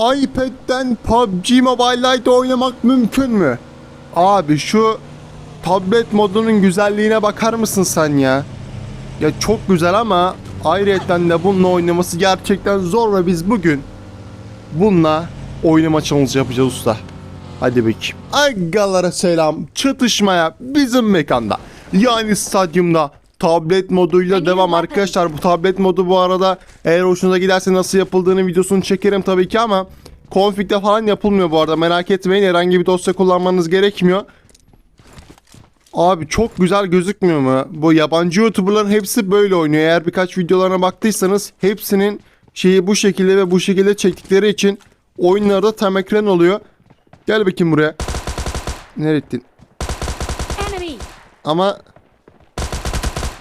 iPad'den PUBG Mobile Lite oynamak mümkün mü? Abi şu tablet modunun güzelliğine bakar mısın sen ya? Ya çok güzel ama ayrıyeten de bununla oynaması gerçekten zor ve biz bugün bununla oynama challenge yapacağız usta. Hadi bakayım. Agalara selam. Çatışmaya bizim mekanda. Yani stadyumda tablet moduyla devam arkadaşlar. Bu tablet modu bu arada eğer hoşunuza giderse nasıl yapıldığını videosunu çekerim tabii ki ama config'de falan yapılmıyor bu arada. Merak etmeyin herhangi bir dosya kullanmanız gerekmiyor. Abi çok güzel gözükmüyor mu? Bu yabancı YouTuber'ların hepsi böyle oynuyor. Eğer birkaç videolarına baktıysanız hepsinin şeyi bu şekilde ve bu şekilde çektikleri için oyunlarda tam ekran oluyor. Gel bakayım buraya. Enemy. Ama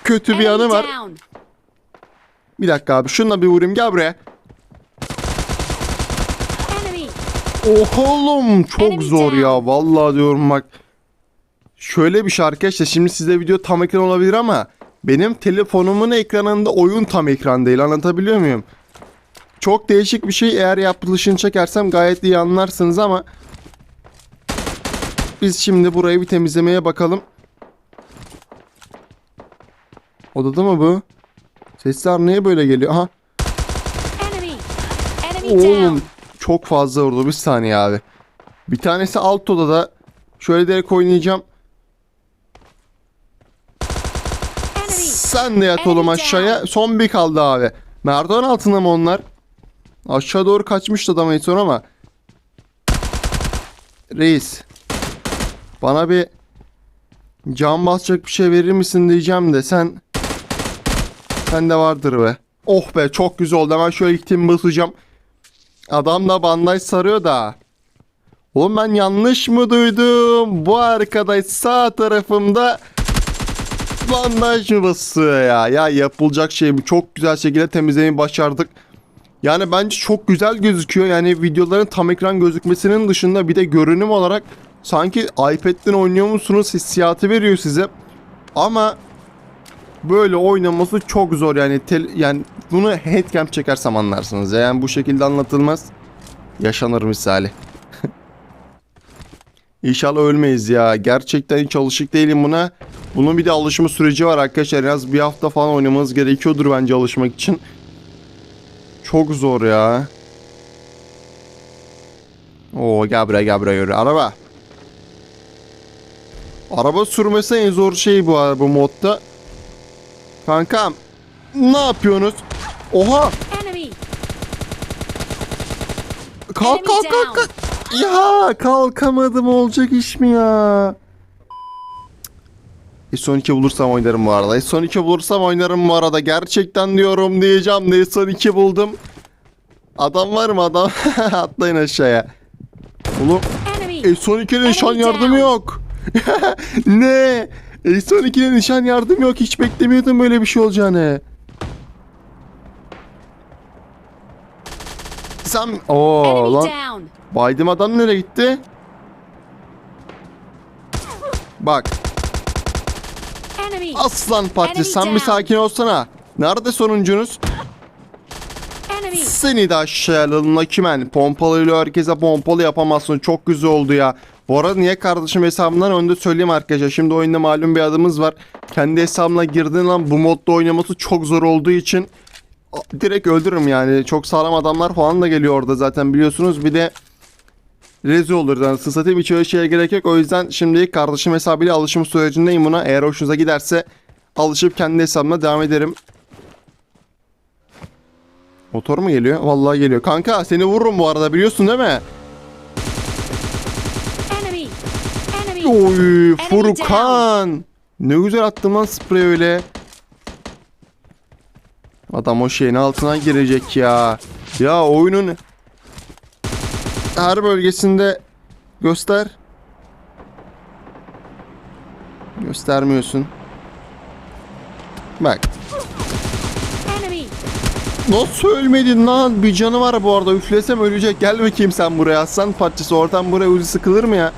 kötü bir yanı var. Bir dakika abi şununla bir vurayım gel buraya. Enemy. Oğlum çok zor ya. Vallahi diyorum bak. Şöyle bir şey arkadaşlar. Şimdi size video tam ekran olabilir ama benim telefonumun ekranında oyun tam ekran değil. Anlatabiliyor muyum? Çok değişik bir şey. Eğer yapılışını çekersem gayet iyi anlarsınız ama biz şimdi burayı bir temizlemeye bakalım. Odada mı bu? Sesler niye böyle geliyor? Aha. Oğlum çok fazla vurdu. Bir saniye abi. Bir tanesi alt odada. Şöyle direkt oynayacağım. Sen de yat oğlum aşağıya. Son bir kaldı abi. Merdiven altında mı onlar? Aşağı doğru kaçmıştı adam en son ama. Reis. Bana bir can basacak bir şey verir misin diyeceğim de sen sen de vardır be. Oh be çok güzel oldu. Hemen şöyle gittim basacağım. Adam da bandaj sarıyor da. Oğlum ben yanlış mı duydum? Bu arkadaş sağ tarafımda bandaj mı basıyor ya? Ya yapılacak şey bu. Çok güzel şekilde temizlemeyi başardık. Yani bence çok güzel gözüküyor. Yani videoların tam ekran gözükmesinin dışında bir de görünüm olarak sanki iPad'den oynuyor musunuz hissiyatı veriyor size. Ama böyle oynaması çok zor yani tel, yani bunu headcam çekersem anlarsınız. Yani bu şekilde anlatılmaz. Yaşanır misali. İnşallah ölmeyiz ya. Gerçekten hiç alışık değilim buna. Bunun bir de alışma süreci var arkadaşlar. En az bir hafta falan oynamanız gerekiyordur bence alışmak için. Çok zor ya. Oo gel buraya gel buraya yürü. Araba. Araba sürmesi en zor şey bu araba modda. Kankam. Ne yapıyorsunuz? Oha. Kalk kalk kalk kalk. Ya kalkamadım olacak iş mi ya? S12 bulursam oynarım bu arada. S12 bulursam oynarım bu arada. Gerçekten diyorum diyeceğim de S12 buldum. Adam var mı adam? Atlayın aşağıya. Oğlum Enemy. S12'de nişan Enemy yardımı yok. ne? S12'de nişan yardımı yok. Hiç beklemiyordum böyle bir şey olacağını. Sen... Oo lan. Baydım adam nereye gitti? Bak aslan Enemy sen bir sakin olsana. Nerede sonuncunuz? Seni de aşağıya alın Lakimen. Pompalıyla herkese pompalı yapamazsın. Çok güzel oldu ya. Bu arada niye kardeşim hesabından önde söyleyeyim arkadaşlar. Şimdi oyunda malum bir adımız var. Kendi hesabına girdin lan bu modda oynaması çok zor olduğu için direkt öldürürüm yani. Çok sağlam adamlar falan da geliyor orada zaten biliyorsunuz. Bir de rezil olur. Yani satayım hiç öyle şeye gerek yok. O yüzden şimdi kardeşim hesabıyla alışım sürecindeyim buna. Eğer hoşunuza giderse alışıp kendi hesabıma devam ederim. Motor mu geliyor? Vallahi geliyor. Kanka seni vururum bu arada biliyorsun değil mi? Enemy. Enemy. Oy Furkan. Ne güzel attım lan sprey öyle. Adam o şeyin altına girecek ya. Ya oyunun her bölgesinde göster. Göstermiyorsun. Bak. Nasıl ölmedin lan? Bir canı var bu arada. Üflesem ölecek. Gel bakayım sen buraya. Aslan parçası. Oradan buraya uzi sıkılır mı ya?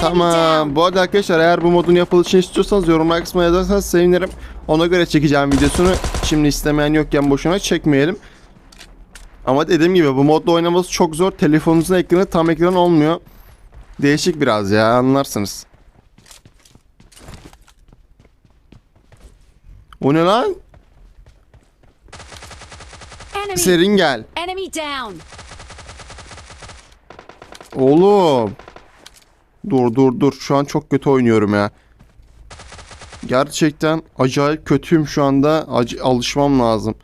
Tamam. Bu arada arkadaşlar eğer bu modun yapılışını istiyorsanız yorumlar kısmına yazarsanız sevinirim. Ona göre çekeceğim videosunu. Şimdi istemeyen yokken boşuna çekmeyelim. Ama dediğim gibi bu modda oynaması çok zor. Telefonunuzun ekranı tam ekran olmuyor. Değişik biraz ya anlarsınız. O ne lan? Enemy. Serin gel. Enemy down. Oğlum. Dur dur dur. Şu an çok kötü oynuyorum ya. Gerçekten acayip kötüyüm şu anda. Ac- alışmam lazım.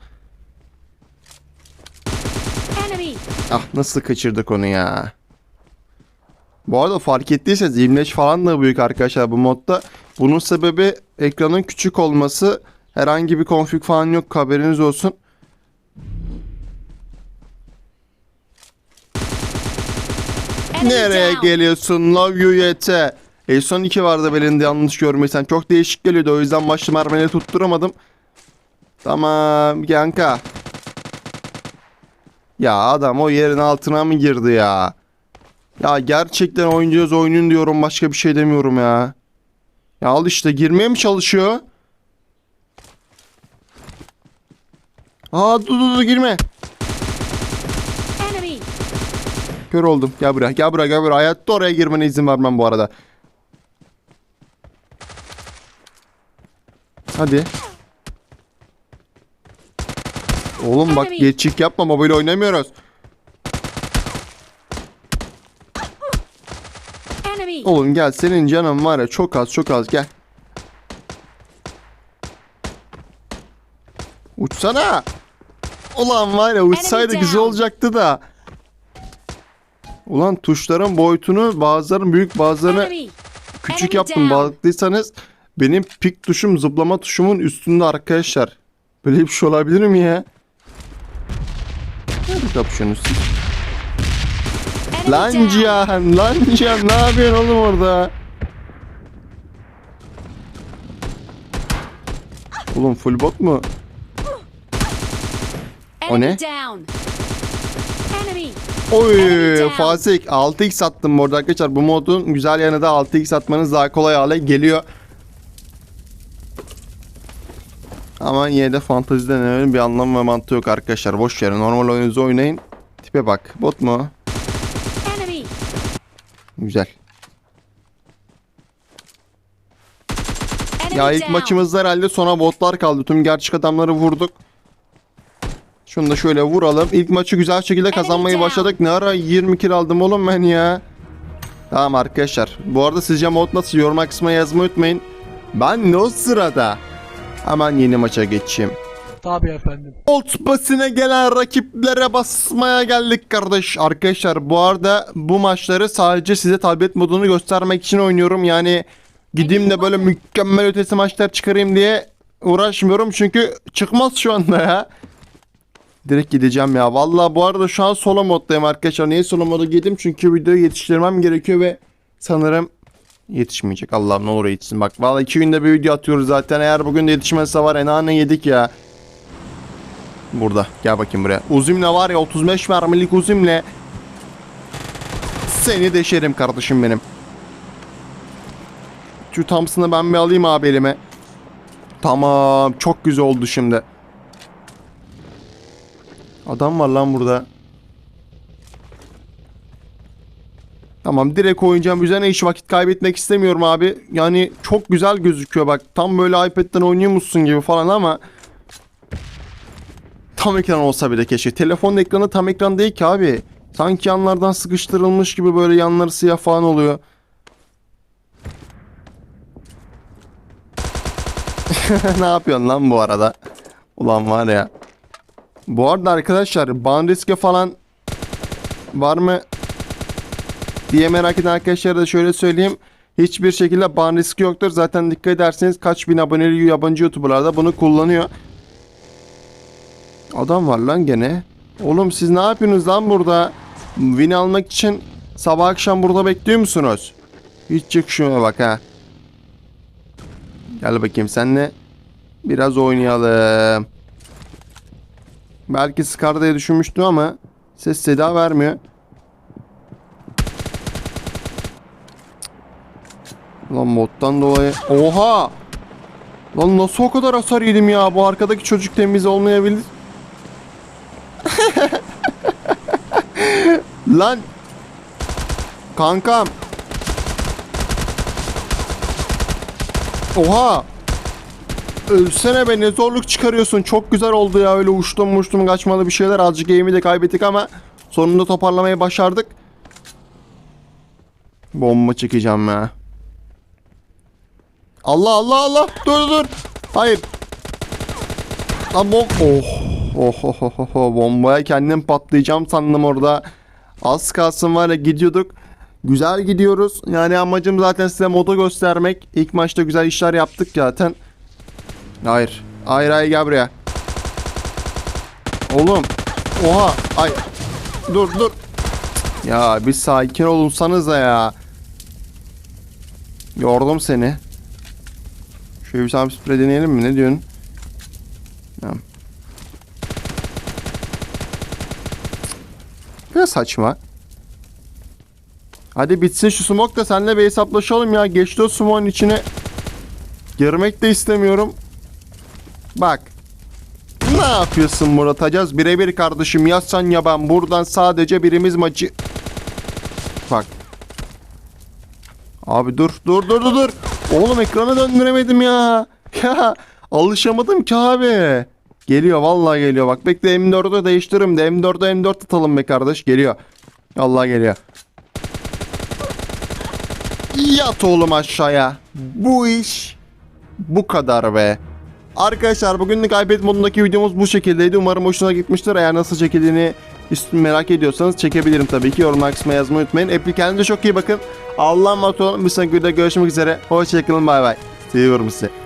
Ah nasıl kaçırdık onu ya. Bu arada fark ettiyseniz imleç falan da büyük arkadaşlar bu modda. Bunun sebebi ekranın küçük olması. Herhangi bir config falan yok haberiniz olsun. Nereye geliyorsun Love You YT? E son 2 vardı belinde yanlış görmeysen. Çok değişik geliyordu o yüzden başlı mermileri tutturamadım. Tamam kanka. Ya adam o yerin altına mı girdi ya? Ya gerçekten oynayacağız oyunun diyorum başka bir şey demiyorum ya. Ya al işte girmeye mi çalışıyor? Aa dur dur dur girme. Enemy. Kör oldum. Gel buraya. Gel buraya. Gel buraya. Hayatta oraya girmene izin vermem bu arada. Hadi. Oğlum bak geçik yapma. Mobil oynamıyoruz. Oğlum gel. Senin canın var ya çok az çok az. Gel. Uçsana. Ulan var ya uçsaydı güzel olacaktı da. Ulan tuşların boyutunu bazıların büyük bazılarını küçük yaptım. Baktıysanız benim pik tuşum zıplama tuşumun üstünde arkadaşlar. Böyle bir şey olabilir mi ya? Hadi kapışıyorsunuz siz. Lan. Cihan, lan Cihan ne yapıyorsun oğlum orada? Oğlum full bot mu? O Enemy ne? Oy. Fasik 6x attım bu arada arkadaşlar. Bu modun güzel yanı da 6x atmanız daha kolay hale geliyor. Ama yine de fantazide denemenin bir anlamı ve mantığı yok arkadaşlar. Boş verin. Normal oyununuzu oynayın. Tipe bak. Bot mu? Güzel. Ya ilk maçımızda herhalde sona botlar kaldı. Tüm gerçek adamları vurduk. Şunu da şöyle vuralım. İlk maçı güzel şekilde kazanmayı başladık. Ne ara 20 kill aldım oğlum ben ya. Tamam arkadaşlar. Bu arada sizce mod nasıl yoruma kısmına yazmayı unutmayın. Ben de o sırada hemen yeni maça geçeyim. Tabii efendim. Old basine gelen rakiplere basmaya geldik kardeş. Arkadaşlar bu arada bu maçları sadece size tablet modunu göstermek için oynuyorum. Yani gideyim de böyle mükemmel ötesi maçlar çıkarayım diye uğraşmıyorum. Çünkü çıkmaz şu anda ya. Direkt gideceğim ya. Vallahi bu arada şu an solo moddayım arkadaşlar. Niye solo moda girdim? Çünkü videoyu yetiştirmem gerekiyor ve sanırım yetişmeyecek. Allah'ım ne olur yetişsin. Bak vallahi iki günde bir video atıyoruz zaten. Eğer bugün de yetişmezse var ya ne yedik ya. Burada. Gel bakayım buraya. Uzimle var ya 35 mermilik uzimle seni deşerim kardeşim benim. Şu Thompson'ı ben bir alayım abi elime. Tamam. Çok güzel oldu şimdi. Adam var lan burada. Tamam direkt oynayacağım. Üzerine hiç vakit kaybetmek istemiyorum abi. Yani çok güzel gözüküyor bak. Tam böyle iPad'den oynuyormuşsun gibi falan ama tam ekran olsa bile keşke. Telefonun ekranı tam ekran değil ki abi. Sanki yanlardan sıkıştırılmış gibi böyle yanları siyah falan oluyor. ne yapıyorsun lan bu arada? Ulan var ya. Bu arada arkadaşlar ban riski falan var mı diye merak eden arkadaşlara da şöyle söyleyeyim. Hiçbir şekilde ban riski yoktur. Zaten dikkat ederseniz kaç bin aboneli yabancı youtuberlar da bunu kullanıyor. Adam var lan gene. Oğlum siz ne yapıyorsunuz lan burada? Win almak için sabah akşam burada bekliyor musunuz? Hiç çık şuna bak ha. Gel bakayım senle biraz oynayalım. Belki Scar diye düşünmüştüm ama ses seda vermiyor. Lan moddan dolayı. Oha! Lan nasıl o kadar hasar yedim ya? Bu arkadaki çocuk temiz olmayabilir. Lan. Kankam. Oha. Ölsene be ne zorluk çıkarıyorsun. Çok güzel oldu ya öyle uçtum uçtum kaçmalı bir şeyler. Azıcık eğimi de kaybettik ama sonunda toparlamayı başardık. Bomba çekeceğim ya. Allah Allah Allah. Dur dur. Hayır. Lan bom... Oh. Oh oh oh oh, oh. Bombaya kendim patlayacağım sandım orada. Az kalsın var ya gidiyorduk. Güzel gidiyoruz. Yani amacım zaten size modu göstermek. İlk maçta güzel işler yaptık zaten. Hayır. Hayır hayır gel buraya. Oğlum. Oha. Ay. Dur dur. Ya bir sakin olunsanıza ya. Yordum seni. Şöyle bir tane sprey deneyelim mi? Ne diyorsun? Tamam. Biraz saçma. Hadi bitsin şu smoke da seninle bir hesaplaşalım ya. Geçti o smoke'un içine. Girmek de istemiyorum. Bak. Ne yapıyorsun Murat Acaz? Birebir kardeşim yazsan ya ben buradan sadece birimiz maçı... Bak. Abi dur dur dur dur dur. Oğlum ekranı döndüremedim ya. Ya alışamadım ki abi. Geliyor vallahi geliyor. Bak bekle M4'ü değiştiririm de M4'e M4 atalım be kardeş. Geliyor. Allah geliyor. Yat oğlum aşağıya. Bu iş bu kadar be. Arkadaşlar bugünlük iPad modundaki videomuz bu şekildeydi. Umarım hoşuna gitmiştir. Eğer nasıl çekildiğini merak ediyorsanız çekebilirim tabii ki. Yorumlar kısmına yazmayı unutmayın. App'i kendinize çok iyi bakın. Allah'a emanet olun. Bir sonraki videoda görüşmek üzere. Hoşçakalın bay bay. Seviyorum sizi.